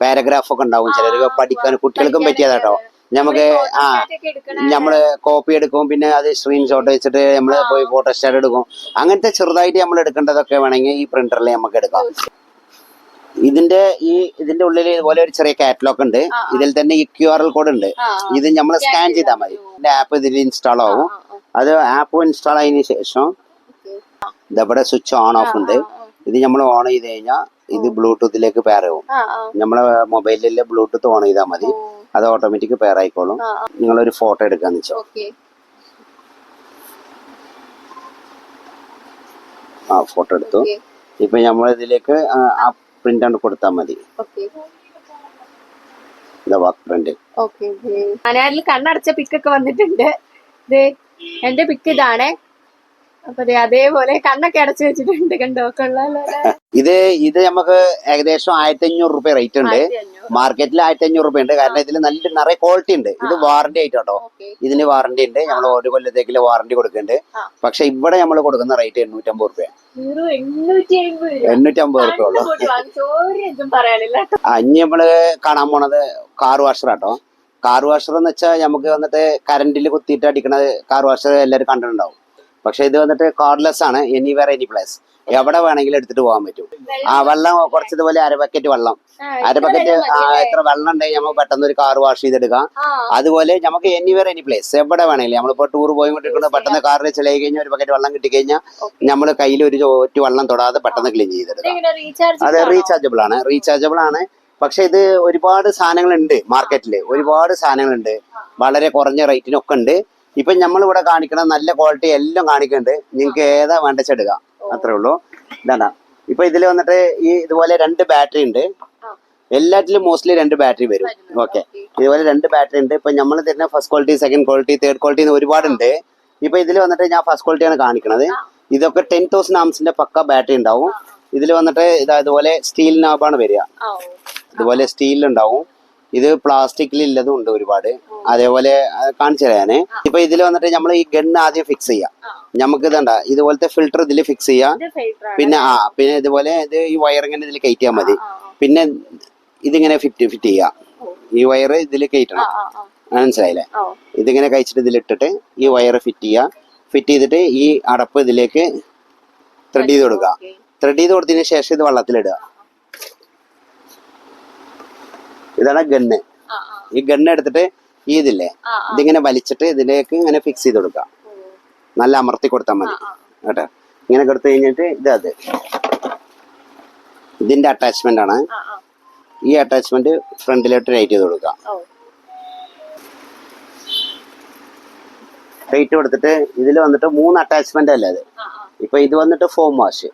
പാരഗ്രാഫ് ഒക്കെ ഉണ്ടാവും ചിലർക്ക് പഠിക്കാൻ കുട്ടികൾക്കും പറ്റിയതാട്ടോ. നമുക്ക് ആ നമ്മൾ നമ്മൾ കോപ്പി എടുക്കും പിന്നെ അത് സ്ക്രീൻഷോട്ട് വെച്ചിട്ട് നമ്മൾ പോയി ഫോട്ടോ സ്റ്റാറ്റ് എടുക്കും. അങ്ങനത്തെ ചെറുതായിട്ട് നമ്മൾ എടുക്കേണ്ടതൊക്കെ വേണമെങ്കിൽ ഈ പ്രിന്ററിൽ നമുക്ക് എടുക്കാം. ഇതിന്റെ ഈ ഇതിന്റെ ഉള്ളിൽ ഇതുപോലെ ഒരു ചെറിയ കാറ്റലോഗ് ഉണ്ട്. ഇതിൽ തന്നെ ഈ ക്യു ആർ കോഡ് ഉണ്ട് ഇത് നമ്മൾ സ്കാൻ ചെയ്താൽ മതി. ഇതിന്റെ ആപ്പ് ഇതിൽ ഇൻസ്റ്റാൾ ആവും. അത് ആപ്പ് ഇൻസ്റ്റാൾ ആയതിനു ശേഷം. ഇതവിടെ സ്വിച്ച് ഓൺ ഓഫ് ഉണ്ട്. ഇത് നമ്മൾ ഓൺ ചെയ്ത് കഴിഞ്ഞാൽ ഇത് ബ്ലൂടൂത്തിലേക്ക് പെയർ ആവും. നമ്മളെ മൊബൈലിലെ ബ്ലൂടൂത്ത് ഓൺ ചെയ്താൽ മതി. അത് ഓട്ടോമാറ്റിക് പെയർ ആയിക്കോളും. നിങ്ങൾ ഒരു നിങ്ങളൊരു ഫോട്ടോ എടുക്കാന്ന് വെച്ചോ. ആ ഫോട്ടോ എടുത്തു. ഇപ്പൊ നമ്മൾ ഇതിലേക്ക് ആ, പ്രിന്റ് ആണ് കൊടുത്താൽ മതി. Work print. മലയാളിൽ കണ്ണടച്ച പിക്കൊക്കെ വന്നിട്ടുണ്ട്. എന്റെ പിക്ക് ഇതാണ്. അപ്പൊ അതേപോലെ കണ്ണൊക്കെ അടച്ചു വെച്ചിട്ടുണ്ട് കണ്ടോ? കൊള്ളാലോ? ഇത് ഇത് നമുക്ക് ഏകദേശം ആയിരത്തി അഞ്ഞൂറ് റുപ്യ റേറ്റ് ഉണ്ട്. മാർക്കറ്റിൽ ആയിരത്തി അഞ്ഞൂറ് റുപ്യ ഉണ്ട്. കാരണം ഇതിൽ നല്ല നിറയെ ക്വാളിറ്റി ഉണ്ട്. ഇത് വാറന്റി ആയിട്ട് കേട്ടോ ഇതിന് വാറന്റി ഉണ്ട്. നമ്മൾ ഒരു കൊല്ലത്തേക്കുള്ള വാറന്റി കൊടുക്കുന്നുണ്ട്. പക്ഷെ ഇവിടെ നമ്മൾ കൊടുക്കുന്ന റേറ്റ് എണ്ണൂറ്റമ്പത് റുപ്യ. എണ്ണൂറ്റമ്പത് റുപ്യ ഉള്ളു. അഞ്ഞ് നമ്മൾ കാണാൻ പോണത് car washer auto. Car washer എന്ന് വെച്ചാൽ നമുക്ക് വന്നിട്ട് കറണ്ടിൽ കുത്തിയിട്ട് അടിക്കണത് കാർ വാഷർ എല്ലാവരും കണ്ടിട്ടുണ്ടാവും. പക്ഷെ ഇത് വന്നിട്ട് കാർഡ്ലെസ് ആണ്. എനി വേറെ എനി പ്ലേസ് എവിടെ വേണമെങ്കിലും എടുത്തിട്ട് പോകാൻ പറ്റും. ആ വെള്ളം കുറച്ച് ഇതുപോലെ അര ബക്കറ്റ് വെള്ളം അര ബക്കറ്റ് എത്ര വെള്ളം ഉണ്ടെങ്കിൽ നമുക്ക് പെട്ടെന്ന് ഒരു കാർ വാഷ് ചെയ്തെടുക്കാം. അതുപോലെ നമുക്ക് എനി വേറെ എനി പ്ലേസ് എവിടെ വേണമെങ്കിലും നമ്മളിപ്പോ ടൂർ പോയി കൊണ്ടിരിക്കുന്നത് പെട്ടെന്ന് കാറിൽ ചെലവ് കഴിഞ്ഞാൽ ഒരു ബക്കറ്റ് വെള്ളം കിട്ടിക്കഴിഞ്ഞാൽ നമ്മൾ കയ്യിൽ ഒരു ഒറ്റ വെള്ളം തൊടാതെ പെട്ടെന്ന് ക്ലീൻ ചെയ്തെടുക്കാം. അതെ അത് റീചാർജബിൾ ആണ്. റീചാർജബിൾ ആണ്. പക്ഷെ ഇത് ഒരുപാട് സാധനങ്ങളുണ്ട് മാർക്കറ്റിൽ ഒരുപാട് സാധനങ്ങളുണ്ട്. വളരെ കുറഞ്ഞ റേറ്റിനൊക്കെ ഉണ്ട്. ഇപ്പൊ നമ്മൾ ഇവിടെ കാണിക്കണ നല്ല ക്വാളിറ്റി എല്ലാം കാണിക്കുന്നുണ്ട് നിങ്ങൾക്ക് ഏതാ വേണ്ടച്ചെടുക്കുക അത്രേ ഉള്ളൂ. ഇതാണ്. ഇപ്പൊ ഇതിൽ വന്നിട്ട് ഈ ഇതുപോലെ രണ്ട് ബാറ്ററി ഉണ്ട്. എല്ലാറ്റിലും മോസ്റ്റ്ലി രണ്ട് ബാറ്ററി വരും. ഓക്കെ ഇതുപോലെ രണ്ട് ബാറ്ററി ഉണ്ട്. ഇപ്പൊ നമ്മൾ തരുന്ന first quality second quality third quality എന്ന് ഒരുപാടുണ്ട്. ഇപ്പൊ ഇതിൽ വന്നിട്ട് ഞാൻ ഫസ്റ്റ് ക്വാളിറ്റിയാണ് കാണിക്കുന്നത് ഇതൊക്കെ ടെൻ തൗസൻഡ് ആംസിന്റെ പക്ക ബാറ്ററി ഉണ്ടാവും. ഇതിൽ വന്നിട്ട് ഇതാ ഇതുപോലെ സ്റ്റീൽ നാബാണ് വരിക. ഇതുപോലെ സ്റ്റീലിൽ ഉണ്ടാവും. ഇത് പ്ലാസ്റ്റിക്കിൽ ഇല്ലതും ഉണ്ട് ഒരുപാട്. അതേപോലെ കാണിച്ചു തരാന്. ഇപ്പൊ ഇതിൽ വന്നിട്ട് നമ്മൾ ഈ ഗണ്ണ് ആദ്യം ഫിക്സ് ചെയ്യാം. നമുക്ക് ഇതണ്ട ഇതുപോലത്തെ ഫിൽറ്റർ ഇതിൽ ഫിക്സ് ചെയ്യാം. പിന്നെ ആ പിന്നെ ഇതുപോലെ ഇത് ഈ വയറിങ്ങനെ ഇതിൽ കയറ്റിയാൽ മതി. പിന്നെ ഇതിങ്ങനെ ഫിറ്റ് ഫിറ്റ് ചെയ്യാം. ഈ വയർ ഇതിൽ കയറ്റണം. മനസ്സിലായില്ലേ? ഇതിങ്ങനെ കഴിച്ചിട്ട് ഇതിലിട്ടിട്ട് ഈ വയർ ഫിറ്റ് ചെയ്യുക ഫിറ്റ് ചെയ്തിട്ട് ഈ അടപ്പ് ഇതിലേക്ക് ത്രെഡ് ചെയ്ത് കൊടുക്കുക ത്രെഡ് ചെയ്ത് കൊടുത്തതിന് ശേഷം ഇത് വെള്ളത്തിലിടുക. ഇതാണ് ഗണ്ണ്. ഈ ഗണ്ണ് എടുത്തിട്ട് ഈ ഇതില്ലേ. ഇതിങ്ങനെ വലിച്ചിട്ട് ഇതിലേക്ക് ഇങ്ങനെ ഫിക്സ് ചെയ്ത് കൊടുക്കാം നല്ല അമർത്തി കൊടുത്താൽ മതി. കേട്ടോ? ഇങ്ങനെ കൊടുത്തു കഴിഞ്ഞിട്ട് ഇത് അത്. ഇതിന്റെ അറ്റാച്ച്മെന്റ് ആണ്. ഈ അറ്റാച്ച്മെന്റ് ഫ്രണ്ടിലോട്ട് റൈറ്റ് ചെയ്ത് കൊടുക്കാം റൈറ്റ് കൊടുത്തിട്ട് ഇതിൽ വന്നിട്ട് മൂന്ന് അറ്റാച്ച്മെന്റ് അല്ലേ അത്? ഇപ്പൊ ഇത് വന്നിട്ട് ഫോം വാഷ്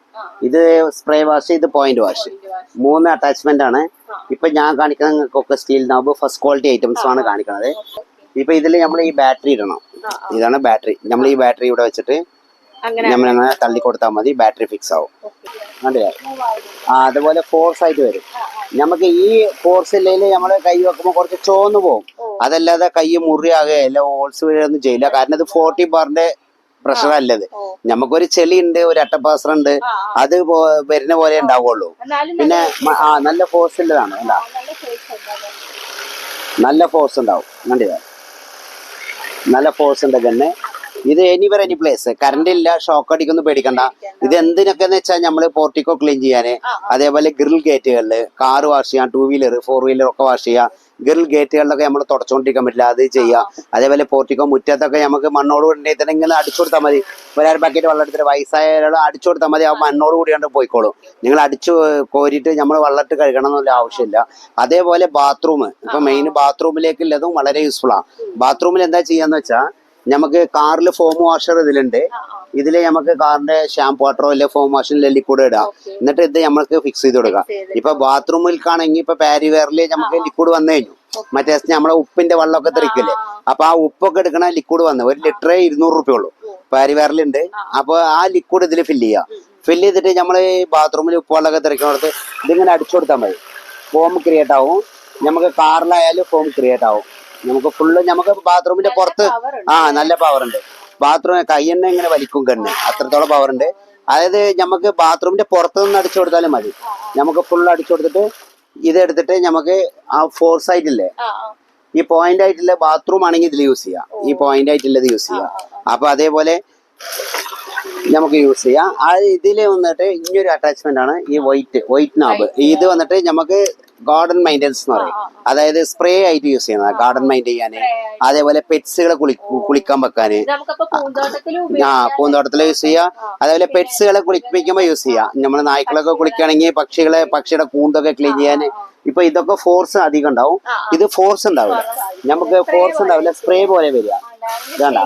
ഇത് സ്പ്രേ വാഷ് ഇത് പോയിന്റ് വാഷ് മൂന്ന് അറ്റാച്ച്മെന്റ് ആണ്. ഇപ്പൊ ഞാൻ കാണിക്കുന്ന steel knob first quality items ആണ് കാണിക്കുന്നത്. ഇപ്പൊ ഇതിൽ നമ്മൾ ഈ ബാറ്ററി ഇടണം. ഇതാണ് ബാറ്ററി നമ്മൾ ഈ ബാറ്ററി ഇവിടെ വെച്ചിട്ട് നമ്മൾ അങ്ങനെ. തള്ളി കൊടുത്താൽ മതി ബാറ്ററി ഫിക്സ് ആവും. കണ്ടില്ലേ ആ അതുപോലെ ഫോഴ്സ് ആയിട്ട് വരും. നമുക്ക് ഈ ഫോഴ്സ് ഇല്ലെങ്കിൽ നമ്മൾ കൈ വെക്കുമ്പോൾ കുറച്ച് ചോന്ന് പോകും അതല്ലാതെ കൈ മുറിയാകുകയില്ല ഹോൾസ് വീഴൊന്നും ചെയ്യില്ല. കാരണം ഇത് ഫോർട്ടി ബാറിന്റെ ഓ. നമുക്കൊരു ചെളി ഉണ്ട് ഒരു അട്ടപ്പാസറുണ്ട്. അത് വരുന്ന പോലെ ഉണ്ടാവുള്ളൂ. പിന്നെ ആ നല്ല ഫോഴ്സ് ഉള്ളതാണ് അല്ല നല്ല ഫോഴ്സ് ഉണ്ടാവും കണ്ടില്ല? നല്ല ഫോഴ്സ് ഉണ്ട് ഗണ്ണ് ഇത് എനിവർ എനി പ്ലേസ് കറണ്ട് ഇല്ല ഷോക്ക് അടിക്കൊന്നും പേടിക്കണ്ട. ഇത് എന്തിനൊക്കെ എന്ന് വെച്ചാൽ നമ്മൾ പോർട്ടിക്കോ ക്ലീൻ ചെയ്യാന് അതേപോലെ ഗ്രിൽ ഗേറ്റുകളിൽ കാർ വാഷ് ചെയ്യാം ടൂ വീലർ ഫോർ വീലർ ഒക്കെ വാഷ് ചെയ്യാം. ഗ്രിൽ ഗേറ്റുകളിലൊക്കെ നമ്മൾ തുടച്ചുകൊണ്ടിരിക്കാൻ പറ്റില്ല അത് ചെയ്യാം. അതേപോലെ പോർട്ടിക്കോ മുറ്റത്തൊക്കെ നമുക്ക് മണ്ണോട് കൂടി തന്നെ ഇങ്ങനെ അടിച്ചു കൊടുത്താൽ മതി. ഒരാൾ ബക്കറ്റ് വെള്ളം എടുത്തിട്ട് വയസ്സായ ഒരാൾ അടിച്ചു കൊടുത്താൽ മതി ആ മണ്ണോട് കൂടി കണ്ട് പോയിക്കോളും. നിങ്ങൾ അടിച്ചു കോരിയിട്ട് നമ്മൾ വെള്ളമിട്ട് കഴുകണം എന്നുള്ള ആവശ്യമില്ല. അതേപോലെ ബാത്റൂം ഇപ്പൊ മെയിൻ ബാത്റൂമിലേക്കുള്ളതും വളരെ യൂസ്ഫുൾ ആണ് ബാത്റൂമിൽ എന്താ ചെയ്യാന്ന് വെച്ചാൽ നമുക്ക് കാറിൽ ഫോം വാഷർ ഇതിലുണ്ട്. ഇതിൽ നമുക്ക് കാറിന്റെ ഷാമ്പു വാട്ടറോ അല്ലെ ഫോം വാഷിന്റെ ലിക്വിഡ് ഇടാം. എന്നിട്ട് ഇത് നമുക്ക് ഫിക്സ് ചെയ്ത് കൊടുക്കാം. ഇപ്പൊ ബാത്റൂമിൽക്കാണെങ്കിൽ ഇപ്പൊ പാരിവെയറിൽ നമുക്ക് ലിക്വിഡ് വന്നു കഴിഞ്ഞു. മറ്റേ നമ്മളെ ഉപ്പിന്റെ വെള്ളമൊക്കെ തെറിക്കില്ലേ? അപ്പൊ ആ ഉപ്പൊക്കെ എടുക്കണ ലിക്വിഡ് വന്ന് ഒരു ലിറ്ററേ ഇരുന്നൂറ് റുപ്യ ഉള്ളൂ. പാരിവെയറിലുണ്ട് അപ്പൊ ആ ലിക്വിഡ് ഇതിൽ ഫില്ല് ചെയ്യാം. ഫില്ല് ചെയ്തിട്ട് നമ്മൾ ബാത്റൂമിൽ ഉപ്പ് വെള്ളമൊക്കെ തെറിക്കുന്നിടത്ത് ഇതിങ്ങനെ അടിച്ചു കൊടുത്താൽ മതി. ഫോം ക്രിയേറ്റ് ആവും. നമുക്ക് കാറിലായാലും ഫോം ക്രിയേറ്റ് ആവും. നമുക്ക് ഫുള്ള് നമുക്ക് ബാത്റൂമിന്റെ പുറത്ത് ആ നല്ല പവർ ഉണ്ട്. ബാത്റൂം കയ്യെണ്ണ ഇങ്ങനെ വലിക്കും കണ്ണ്. അത്രത്തോളം പവർ ഉണ്ട്. അതായത് നമുക്ക് ബാത്റൂമിന്റെ പുറത്ത് നിന്ന് അടിച്ചു കൊടുത്താലും മതി. നമുക്ക് ഫുൾ അടിച്ചു കൊടുത്തിട്ട് ഇതെടുത്തിട്ട് നമുക്ക് ആ ഫോർ ആ ഈ പോയിന്റ് ആയിട്ടുള്ള ബാത്റൂം ആണെങ്കിൽ ഇതിൽ യൂസ് ചെയ്യാം. ഈ പോയിന്റ് ആയിട്ടുള്ളത് യൂസ് ചെയ്യാം. അപ്പൊ അതേപോലെ നമുക്ക് യൂസ് ചെയ്യാം. ആ ഇതിൽ വന്നിട്ട് ഇനിയൊരു അറ്റാച്ച്മെന്റ് ആണ് ഈ വൈറ്റ് വൈറ്റ് നാബ് ഇത് വന്നിട്ട് നമുക്ക് ഗാർഡൻ മെയിന്റെനൻസ് എന്ന് പറയും. അതായത് സ്പ്രേ ആയിട്ട് യൂസ് ചെയ്യുന്നത് ഗാർഡൻ മെയിന്റെ ചെയ്യാന് അതേപോലെ പെറ്റ്സുകളെ കുളി കുളിക്കാൻ വെക്കാന്. പൂന്തോട്ടത്തിൽ ആ പൂന്തോട്ടത്തിൽ യൂസ് ചെയ്യുക അതേപോലെ പെറ്റ്സുകളെ കുളിപ്പിക്കുമ്പോൾ യൂസ് ചെയ്യാം. നമ്മൾ നായ്ക്കളൊക്കെ കുളിക്കുകയാണെങ്കിൽ പക്ഷികളെ പക്ഷിയുടെ കൂന്തൊക്കെ ക്ലീൻ ചെയ്യാൻ ഇപ്പൊ ഇതൊക്കെ ഫോഴ്സ് അധികം ഉണ്ടാവും. ഇത് ഫോഴ്സ് ഉണ്ടാവില്ല. നമുക്ക് ഫോഴ്സ് ഉണ്ടാവില്ല. സ്പ്രേ പോലെ വരിക. ഇതാണ്ട.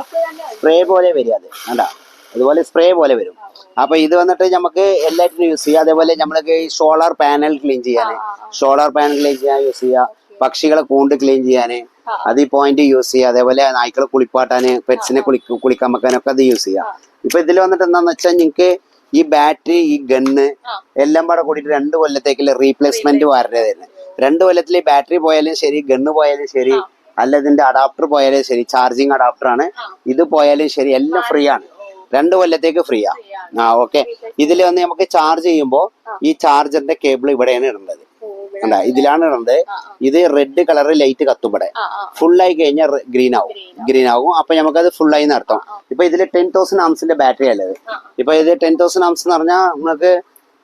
സ്പ്രേ പോലെ വരിക അത്. വേണ്ട അതുപോലെ സ്പ്രേ പോലെ വരും. അപ്പൊ ഇത് വന്നിട്ട് നമുക്ക് എല്ലാറ്റിനും യൂസ് ചെയ്യാം. അതേപോലെ നമ്മൾക്ക് ഈ സോളാർ പാനൽ ക്ലീൻ ചെയ്യാൻ സോളാർ പാനൽ ക്ലീൻ ചെയ്യാൻ യൂസ് ചെയ്യാം. പക്ഷികളെ കൂണ്ട് ക്ലീൻ ചെയ്യാന്. അത് ഈ പോയിന്റ് യൂസ് ചെയ്യുക അതേപോലെ നായ്ക്കളെ കുളിപ്പാട്ടാന് പെറ്റ്സിനെ കുളി കുളിക്കാൻ വെക്കാനൊക്കെ അത് യൂസ് ചെയ്യാം. ഇപ്പൊ ഇതിൽ വന്നിട്ട് എന്താന്ന് വെച്ചാൽ നിങ്ങൾക്ക് ഈ ബാറ്ററി ഈ ഗണ്ണ് എല്ലാം പാടെ കൂടിയിട്ട് രണ്ട് കൊല്ലത്തേക്കുള്ള റീപ്ലേസ്മെന്റ് വരേണ്ടതായിരുന്നു രണ്ട് കൊല്ലത്തിൽ ഈ ബാറ്ററി പോയാലും ശരി ഗണ്ണ് പോയാലും ശരി അല്ല ഇതിന്റെ അഡാപ്റ്റർ പോയാലും ശരി ചാർജിങ് അഡാപ്റ്റർ ആണ്. ഇത് പോയാലും ശരി എല്ലാം ഫ്രീ ആണ്. രണ്ട് കൊല്ലത്തേക്ക് ഫ്രീ ആ ആ ഓക്കെ. ഇതിൽ വന്ന് നമുക്ക് ചാർജ് ചെയ്യുമ്പോൾ ഈ ചാർജറിന്റെ കേബിൾ ഇവിടെയാണ് ഇടേണ്ടത് അല്ല ഇതിലാണ് ഇടേണ്ടത് ഇത് റെഡ് കളർ ലൈറ്റ് കത്തും ഇവിടെ. ആയി കഴിഞ്ഞാൽ ഗ്രീൻ ആവും. ഗ്രീൻ ആവും. അപ്പൊ നമുക്കത് ഫുൾ ആയി നടത്താം. ഇപ്പൊ ഇതിൽ ടെൻ തൗസൻഡ് ആംസിന്റെ ബാറ്ററി അല്ലത് ഇപ്പൊ ഇത് ടെൻ തൗസൻഡ് ആംസ് എന്ന് പറഞ്ഞാൽ നമുക്ക്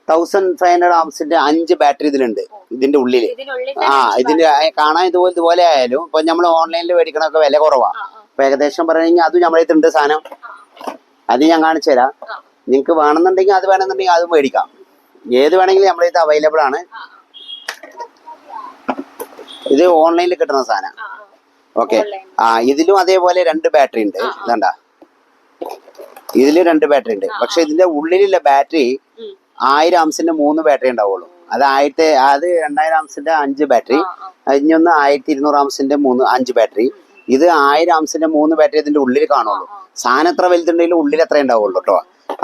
തൗസൻഡ് ഫൈവ് ഹൺഡ്രഡ് ആംസിന്റെ അഞ്ച് ബാറ്ററി ഇതിലുണ്ട്. ഇതിന്റെ ഉള്ളിൽ. ആ ഇതിന്റെ കാണാൻ ഇതുപോലെ ഇതുപോലെ ആയാലും ഇപ്പൊ നമ്മൾ ഓൺലൈനിൽ മേടിക്കണൊക്കെ വില കുറവാണ് അപ്പൊ ഏകദേശം പറയുകയാണെങ്കിൽ അത് നമ്മളെ ഉണ്ട് സാധനം. അത് ഞാൻ കാണിച്ചു തരാം. നിങ്ങൾക്ക് വേണമെന്നുണ്ടെങ്കിൽ അത് വേണമെന്നുണ്ടെങ്കിൽ അത് മേടിക്കാം. ഏത് വേണമെങ്കിലും നമ്മളെ ഇത് അവൈലബിൾ ആണ് ഇത് ഓൺലൈനിൽ കിട്ടുന്ന സാധനം. ഓക്കെ ആ. ഇതിലും അതേപോലെ രണ്ട് ബാറ്ററി ഉണ്ട്. ഇതണ്ട. ഇതിൽ രണ്ട് ബാറ്ററി ഉണ്ട്. പക്ഷെ ഇതിന്റെ ഉള്ളിലുള്ള ബാറ്ററി. ആയിരം ആംസിന്റെ മൂന്ന് ബാറ്ററി ഉണ്ടാവുള്ളൂ. അത് ആയിരത്തി അത് രണ്ടായിരം ആംസിന്റെ അഞ്ച് ബാറ്ററി അതിനൊന്ന് ആയിരത്തി ഇരുന്നൂറ് ആംസിന്റെ മൂന്ന് അഞ്ച് ബാറ്ററി ഇത് ആയിരം ആംസിന്റെ മൂന്ന് ബാറ്ററി ഇതിന്റെ ഉള്ളിൽ കാണുള്ളൂ. സാധനം എത്ര വലുതുണ്ടെങ്കിലും ഉള്ളിൽ എത്ര ഉണ്ടാവുള്ളൂ കേട്ടോ.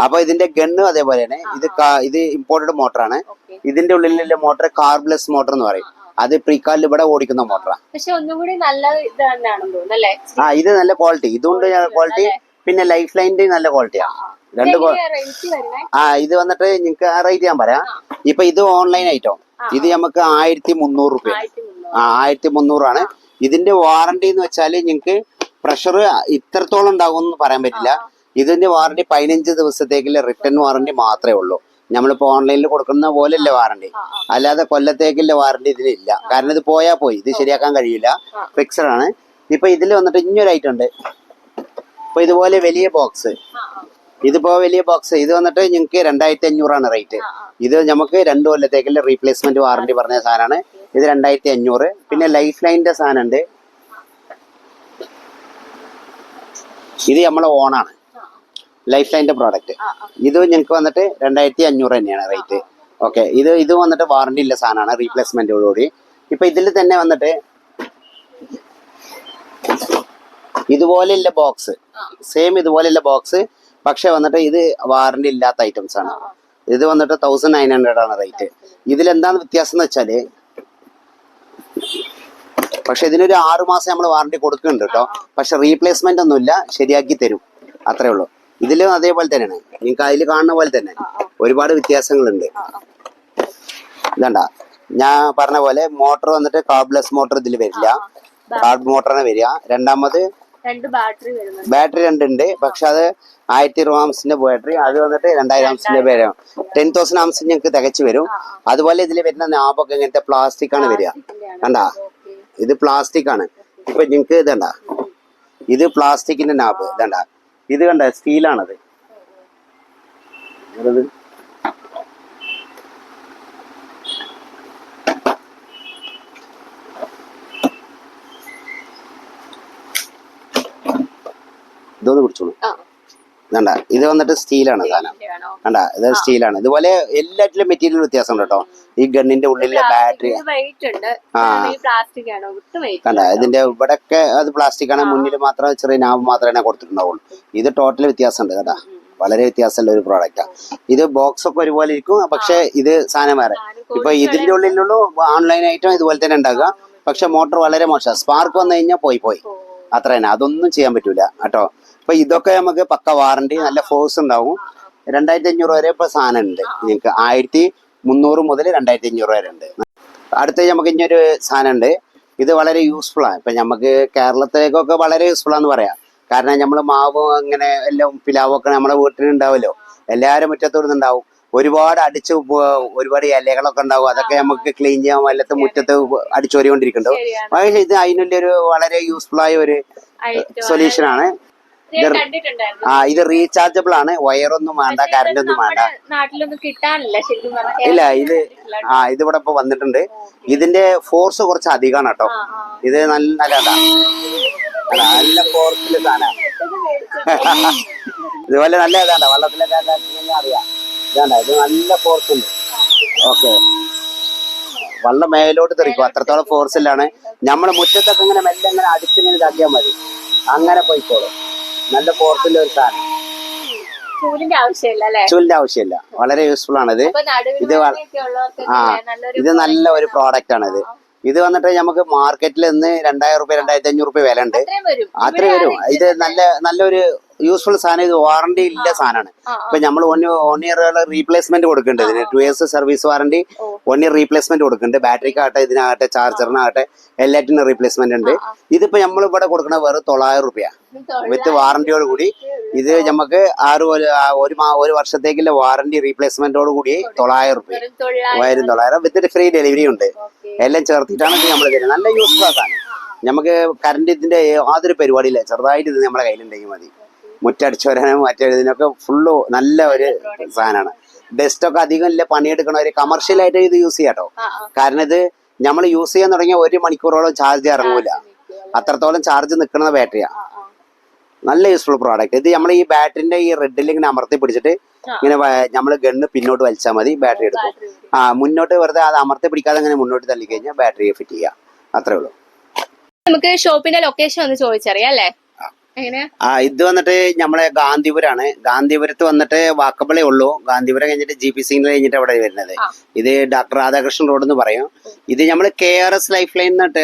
അപ്പൊ ഇതിന്റെ ഗണ്ണ് അതേപോലെയാണ്. ഇത് ഇത് ഇമ്പോർട്ടഡ് മോട്ടറാണ് ഇതിന്റെ ഉള്ളിലുള്ള മോട്ടർ കാർബ്ലെസ് മോട്ടർ എന്ന് പറയും. അത് പ്രീകാലിൽ ഇവിടെ ഓടിക്കുന്ന മോട്ടറാണ് പക്ഷെ നല്ല ആ ഇത് നല്ല ക്വാളിറ്റി ഇതുകൊണ്ട് ക്വാളിറ്റി പിന്നെ ലൈഫ് ലൈനിന്റെ നല്ല ക്വാളിറ്റിയാണ് രണ്ട് ആ ഇത് വന്നിട്ട് നിങ്ങൾക്ക് റേറ്റ് ഞാൻ പറയാം. ഇപ്പൊ ഇത് ഓൺലൈൻ ആയിട്ടോ ഇത് നമുക്ക് ആയിരത്തി മുന്നൂറ് റുപ്യ. ആ ആയിരത്തി മുന്നൂറാണ് ഇതിന്റെ വാറണ്ടി എന്ന് വെച്ചാൽ നിങ്ങൾക്ക് പ്രഷർ ഇത്രത്തോളം ഉണ്ടാകും എന്ന് പറയാൻ പറ്റില്ല. ഇതിന്റെ വാറണ്ടി പതിനഞ്ച് ദിവസത്തേക്കുള്ള റിട്ടേൺ വാറണ്ടി മാത്രമേ ഉള്ളൂ. നമ്മളിപ്പോ ഓൺലൈനിൽ കൊടുക്കുന്ന പോലെയല്ല വാറണ്ടി അല്ലാതെ കൊല്ലത്തേക്കുള്ള വാറണ്ടി ഇതിനില്ല കാരണം ഇത് പോയാൽ പോയി. ഇത് ശരിയാക്കാൻ കഴിയില്ല. ഫിക്സഡ് ആണ്. ഇപ്പൊ ഇതിൽ വന്നിട്ട് ഇനിയൊരു ഐറ്റം ഉണ്ട്. ഇപ്പൊ ഇതുപോലെ വലിയ ബോക്സ്. ഇതിപ്പോ വലിയ ബോക്സ് ഇത് വന്നിട്ട് നിങ്ങൾക്ക് രണ്ടായിരത്തി അഞ്ഞൂറാണ് റേറ്റ് ഇത് നമുക്ക് രണ്ടു കൊല്ലത്തേക്കുള്ള റീപ്ലേസ്മെന്റ് വാറണ്ടി പറഞ്ഞ സാധനമാണ്. ഇത് രണ്ടായിരത്തി അഞ്ഞൂറ് പിന്നെ ലൈഫ് ലൈനിന്റെ സാധനം ഉണ്ട് ഇത് നമ്മളെ ഓണാണ്. ലൈഫ് ലൈനിന്റെ പ്രോഡക്റ്റ് ഇത് ഞങ്ങൾക്ക് വന്നിട്ട് രണ്ടായിരത്തി അഞ്ഞൂറ് തന്നെയാണ് റേറ്റ് ഓക്കെ ഇത് ഇത് വന്നിട്ട് വാറണ്ടി ഉള്ള സാധനമാണ് റീപ്ലേസ്മെന്റോടുകൂടി ഇപ്പൊ ഇതിൽ തന്നെ വന്നിട്ട് ഇതുപോലെയുള്ള ബോക്സ് സെയിം ഇതുപോലെയുള്ള ബോക്സ് പക്ഷെ വന്നിട്ട് ഇത് വാറണ്ടി ഇല്ലാത്ത ഐറ്റംസ് ആണ്. ഇത് വന്നിട്ട് തൗസൻഡ് നയൻ ഹൺഡ്രഡ് ആണ് റേറ്റ് ഇതിലെന്താണ് വ്യത്യാസം എന്ന് വെച്ചാൽ പക്ഷെ ഇതിനൊരു ആറു മാസം നമ്മൾ വാറണ്ടി കൊടുക്കുന്നുണ്ട് കേട്ടോ. പക്ഷെ റീപ്ലേസ്മെന്റ് ഒന്നുമില്ല ശരിയാക്കി തരും. അത്രേ ഉള്ളൂ. ഇതിലും അതേപോലെ തന്നെയാണ്. നിങ്ങൾക്ക് അതിൽ കാണുന്ന പോലെ തന്നെ ഒരുപാട് വ്യത്യാസങ്ങളുണ്ട്. ഇതണ്ട. ഞാൻ പറഞ്ഞ പോലെ മോട്ടർ വന്നിട്ട് കാബ്ലെസ് മോട്ടർ ഇതിൽ വരില്ല. കാർഡ് മോട്ടറാണ് വരിക. രണ്ടാമത് രണ്ട് ബാറ്ററി രണ്ടുണ്ട്. പക്ഷെ അത് ആയിരത്തി ഇരുപത് ആംസിന്റെ ബാറ്ററി. അത് വന്നിട്ട് രണ്ടായിരം ആംസിന്റെ പേര്. ടെൻ തൗസൻഡ് ആംസ് ഞങ്ങൾക്ക് തികച്ചു വരും. അതുപോലെ ഇതിൽ വരുന്ന നാബൊക്കെ ഇങ്ങനത്തെ പ്ലാസ്റ്റിക് ആണ് വരിക. കണ്ടാ? ഇത് പ്ലാസ്റ്റിക് ആണ്. ഇപ്പൊ നിങ്ങൾക്ക് ഇതണ്ട. ഇത് പ്ലാസ്റ്റിക്കിന്റെ നാബ്. ഇതണ്ട. ഇത് കണ്ട? സ്റ്റീലാണത്. ഇതൊന്ന് കുടിച്ചോളൂ. വേണ്ട ഇത് വന്നിട്ട് സ്റ്റീലാണ് സാധനം. വേണ്ട കണ്ട ഇത് സ്റ്റീലാണ്. ഇതുപോലെ എല്ലാറ്റിലും മെറ്റീരിയൽ വ്യത്യാസം ഉണ്ട് കേട്ടോ. ഈ ഗണ്ണിന്റെ ഉള്ളിലെ ബാറ്ററി ഉണ്ട്. ആ. വെയിറ്റ് കണ്ട ഇതിന്റെ ഇവിടെയൊക്കെ അത് പ്ലാസ്റ്റിക് ആണ്. മുന്നിൽ മാത്രം ചെറിയ നാവ് മാത്രമേ കൊടുത്തിട്ടുണ്ടാവുള്ളൂ. ഇത് ടോട്ടൽ വ്യത്യാസമുണ്ട് കേട്ടാ. വളരെ വ്യത്യാസമുള്ള ഒരു പ്രോഡക്റ്റാണ് ഇത് ബോക്സ് ഒക്കെ ഒരുപോലെ ഇരിക്കും പക്ഷെ ഇത് സാധനം വേറെ. ഇപ്പൊ ഇതിന്റെ ഉള്ളിലുള്ള ഓൺലൈൻ ഐറ്റം ഇതുപോലെ തന്നെ ഉണ്ടാക്കുക. പക്ഷെ മോട്ടോർ വളരെ മോശം സ്പാർക്ക് വന്നു കഴിഞ്ഞാൽ പോയി പോയി. അത്ര തന്നെ അതൊന്നും ചെയ്യാൻ പറ്റൂല കേട്ടോ. അപ്പൊ ഇതൊക്കെ നമുക്ക് പക്ക വാറണ്ടി നല്ല ഫോഴ്സ് ഉണ്ടാവും. രണ്ടായിരത്തി അഞ്ഞൂറ് വരെ ഇപ്പൊ സാധനം ഉണ്ട് നിങ്ങൾക്ക് ആയിരത്തി മുന്നൂറ് മുതൽ രണ്ടായിരത്തി അഞ്ഞൂറ് വരെ ഉണ്ട്. അടുത്ത നമുക്ക് ഇനി ഒരു സാധനം ഉണ്ട് ഇത് വളരെ യൂസ്ഫുൾ ആണ്. ഇപ്പൊ നമുക്ക് കേരളത്തിലേക്കൊക്കെ വളരെ യൂസ്ഫുൾ ആണെന്ന് പറയാം. കാരണം നമ്മൾ മാവ് അങ്ങനെ എല്ലാം പിലാവൊക്കെ നമ്മുടെ വീട്ടിലുണ്ടാവുമല്ലോ എല്ലാവരും മുറ്റത്തോടുന്ന് ഉണ്ടാവും. ഒരുപാട് അടിച്ച് ഒരുപാട് ഇലകളൊക്കെ ഉണ്ടാവും. അതൊക്കെ നമുക്ക് ക്ലീൻ ചെയ്യാൻ വല്ലത്ത് മുറ്റത്ത് അടിച്ചോരിക്കൊണ്ടിരിക്കുന്നുണ്ടാവും കൊണ്ടിരിക്കുന്നുണ്ടാവും പക്ഷേ ഇത് അതിനുള്ളൊരു വളരെ യൂസ്ഫുൾ ആയ ഒരു സൊല്യൂഷൻ ആണ്. ആ ഇത് റീചാർജബിൾ ആണ്. വയറൊന്നും വേണ്ട കറണ്ട് ഒന്നും വേണ്ട. നാട്ടിലൊന്നും കിട്ടാനില്ല ശരിക്കും ഇല്ല ഇത് ആ ഇത് ഇവിടെ ഇപ്പൊ വന്നിട്ടുണ്ട്. ഇതിന്റെ ഫോഴ്സ് കുറച്ച് അധികമാണ് കേട്ടോ. ഇത് നല്ല നല്ലതാണ് നല്ല ഫോഴ്സിൽ സാധനം ഇതുപോലെ നല്ല ഇതാണ്ട വള്ളത്തിലൊക്കെ അറിയാം. ഇതാണ്ട ഇത് നല്ല ഫോഴ്സ് ഉണ്ട്. ഓക്കെ. വള്ളം മേലോട്ട് തെറിക്കും. അത്രത്തോളം ഫോഴ്സിലാണ് നമ്മുടെ മുറ്റത്തൊക്കെ ഇങ്ങനെ മെല്ലെ ഇങ്ങനെ അടിച്ചിങ്ങനെ ഇതാക്കിയാൽ മതി. അങ്ങനെ പോയിക്കോളും. നല്ല ഫോഴ്സിന്റെ ഒരു സാധനം ചൂലിന്റെ ആവശ്യമില്ല വളരെ യൂസ്ഫുൾ ആണിത്. ഇത് ആ ഇത് നല്ല ഒരു പ്രോഡക്റ്റ് ആണ്. ഇത് വന്നിട്ട് നമുക്ക് മാർക്കറ്റിൽ നിന്ന് രണ്ടായിരം റുപ്യ രണ്ടായിരത്തി അഞ്ഞൂറ് റുപ്യ വില ഉണ്ട് അത്രയും വരും. അത്ര വരും. ഇത് നല്ല നല്ലൊരു യൂസ്ഫുൾ സാധനം ഇത് വാറണ്ടി ഇല്ല സാധനമാണ്. ഇപ്പൊ നമ്മൾ വൺ ഇയർ റീപ്ലേസ്മെന്റ് കൊടുക്കുന്നുണ്ട് ഇതിന് two years service warranty. One year replacement കൊടുക്കുന്നുണ്ട്. ബാറ്ററിക്കാകട്ടെ ഇതിനാകട്ടെ ചാർജറിനാകട്ടെ എല്ലാറ്റിനും റീപ്ലേസ്മെന്റ് ഉണ്ട്. ഇതിപ്പോ നമ്മൾ ഇവിടെ കൊടുക്കുന്ന വെറും തൊള്ളായിരം റുപ്യ. വിത്ത് വാറണ്ടിയോട് കൂടി ഇത് നമുക്ക് ആറ് ഒരു- ഒരു വർഷത്തേക്കുള്ള വാറണ്ടി റീപ്ലേസ്മെന്റോട് കൂടി തൊള്ളായിരം റുപ്യ. മൂവായിരം തൊള്ളായിരം വിത്ത് ഫ്രീ ഡെലിവറി ഉണ്ട്. എല്ലാം ചേർത്തിട്ടാണ് ഇത് നമ്മൾ തരുന്നത്. നല്ല യൂസ്ഫുൾ ആക്കാൻ നമുക്ക് കറണ്ട് ഇതിന്റെ യാതൊരു പരിപാടിയില്ല. ചെറുതായിട്ട് ഇത് നമ്മളെ കയ്യിലുണ്ടെങ്കിൽ മതി. മുറ്റടിച്ചു വരാനും മറ്റേ ഇതിനൊക്കെ ഫുള്ള് നല്ല ഒരു സാധനമാണ്. ഡസ്റ്റ് ഒക്കെ അധികം ഇല്ല പണിയെടുക്കണവര്. കമർഷ്യലായിട്ട് ഇത് യൂസ് ചെയ്യാട്ടോ. കാരണം ഇത് നമ്മൾ യൂസ് ചെയ്യാൻ തുടങ്ങിയ ഒരു മണിക്കൂറോളം ചാർജ് ഇറങ്ങൂല. അത്രത്തോളം ചാർജ് നിൽക്കുന്ന ബാറ്ററിയാ ആ, ആ. നല്ല യൂസ്ഫുൾ പ്രോഡക്റ്റ് ഇത് നമ്മൾ ഈ ബാറ്ററിന്റെ ഈ റെഡിൽ ഇങ്ങനെ അമർത്തി പിടിച്ചിട്ട് ഇങ്ങനെ നമ്മൾ ഗണ്ണ് പിന്നോട്ട് വലിച്ചാൽ മതി ബാറ്ററി എടുക്കും. ആ മുന്നോട്ട് വെറുതെ അത് അമർത്തി പിടിക്കാതെ അങ്ങനെ മുന്നോട്ട് തള്ളി കഴിഞ്ഞാൽ ബാറ്ററി ഫിറ്റ് ചെയ്യാം. അത്രേ ഉള്ളൂ. നമുക്ക് ഷോപ്പിന്റെ ലൊക്കേഷൻ ഒന്ന് ചോദിച്ചറിയാം അല്ലേ? ആ ഇത് വന്നിട്ട് നമ്മളെ ഗാന്ധിപുരാണ്. ഗാന്ധിപുരത്ത് വന്നിട്ട് വാക്കപ്പളേ ഉള്ളൂ. ഗാന്ധിപുരം കഴിഞ്ഞിട്ട് ജി പി സിഗ്നൽ കഴിഞ്ഞിട്ട് അവിടെ വരുന്നത്. ഇത് ഡോക്ടർ രാധാകൃഷ്ണൻ റോഡ് എന്ന് പറയും. ഇത് നമ്മൾ K R S life line എന്നിട്ട്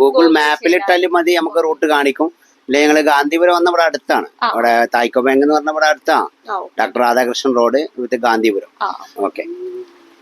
ഗൂഗിൾ മാപ്പിൽ ഇട്ടാലും മതി നമുക്ക് റൂട്ട് കാണിക്കും. അല്ലെ ഞങ്ങൾ ഗാന്ധിപുരം വന്ന ഇവിടെ അടുത്താണ്. അവിടെ തായ്ക്കോ ബാങ്ക് എന്ന് പറഞ്ഞ ഇവിടെ അടുത്താണ്. Doctor Radhakrishnan road with Gandhipuram. Okay.